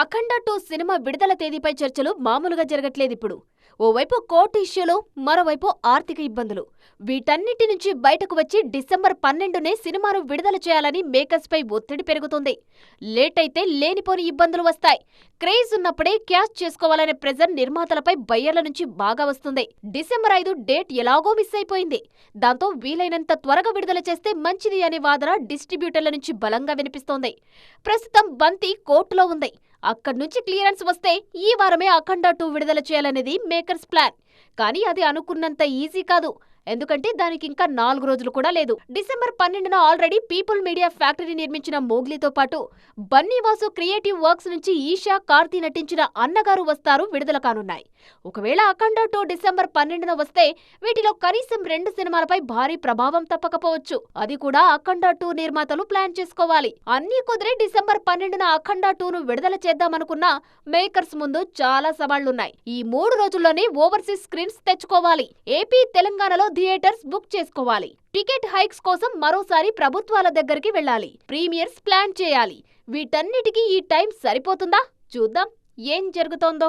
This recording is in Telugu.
అఖండ టూ సినిమా విడుదల తేదీపై చర్చలు మామూలుగా జరగట్లేదు ఇప్పుడు. ఓవైపు కోర్టు ఇష్యూలు మరోవైపు ఆర్థిక ఇబ్బందులు. వీటన్నిటి నుంచి బయటకు వచ్చి డిసెంబర్ పన్నెండునే సినిమాను విడుదల చేయాలని మేకర్స్పై ఒత్తిడి పెరుగుతుంది. లేట్ అయితే లేనిపోని ఇబ్బందులు వస్తాయి. క్రేజ్ ఉన్నప్పుడే క్యాచ్ చేసుకోవాలనే ప్రెజర్ నిర్మాతలపై బయ్యర్ల నుంచి బాగా వస్తుంది. డిసెంబర్ ఐదు డేట్ ఎలాగో మిస్ అయిపోయింది. దాంతో వీలైనంత త్వరగా విడుదల చేస్తే మంచిది అనే వాదన డిస్ట్రిబ్యూటర్ల నుంచి బలంగా వినిపిస్తోంది. ప్రస్తుతం బంతి కోర్టులో ఉంది. అక్కడి నుంచి క్లియరెన్స్ వస్తే ఈ వారమే అఖండ టూ విడుదల చేయాలనేది మేకర్స్ ప్లాన్. కానీ అది అనుకున్నంత ఈజీ కాదు. ఎందుకంటే దానికి ఇంకా నాలుగు రోజులు కూడా లేదు. డిసెంబర్ పన్నెండున ఆల్రెడీ పీపుల్ మీడియా ఫ్యాక్టరీ నిర్మించిన మోగ్లీతో పాటు బన్నీవాసు క్రియేటివ్ వర్క్స్ నుంచి ఈషా కార్తీ నటించిన అన్నగారు వస్తారు విడుదల కానున్నాయి. ఒకవేళ అఖండ టూ డిసెంబర్ పన్నెండున వస్తే వీటిలో కనీసం రెండు సినిమాలపై భారీ ప్రభావం తప్పకపోవచ్చు. అది కూడా అఖండ టూ నిర్మాతలు ప్లాన్ చేసుకోవాలి. అన్ని కుదిరి డిసెంబర్ పన్నెండున అఖండ టూను విడుదల చేద్దామనుకున్నా మేకర్స్ ముందు చాలా సవాళ్ళున్నాయి. ఈ మూడు రోజుల్లోనే ఓవర్సీస్ స్క్రీన్స్ తెచ్చుకోవాలి. ఏపీ తెలంగాణలో థియేటర్స్ బుక్ చేసుకోవాలి. టికెట్ హైక్స్ కోసం మరోసారి ప్రభుత్వాల దగ్గరికి వెళ్ళాలి. ప్రీమియర్స్ ప్లాన్ చేయాలి. వీటన్నిటికీ ఈ టైం సరిపోతుందా? చూద్దాం. ఏం జరుగుతోందో?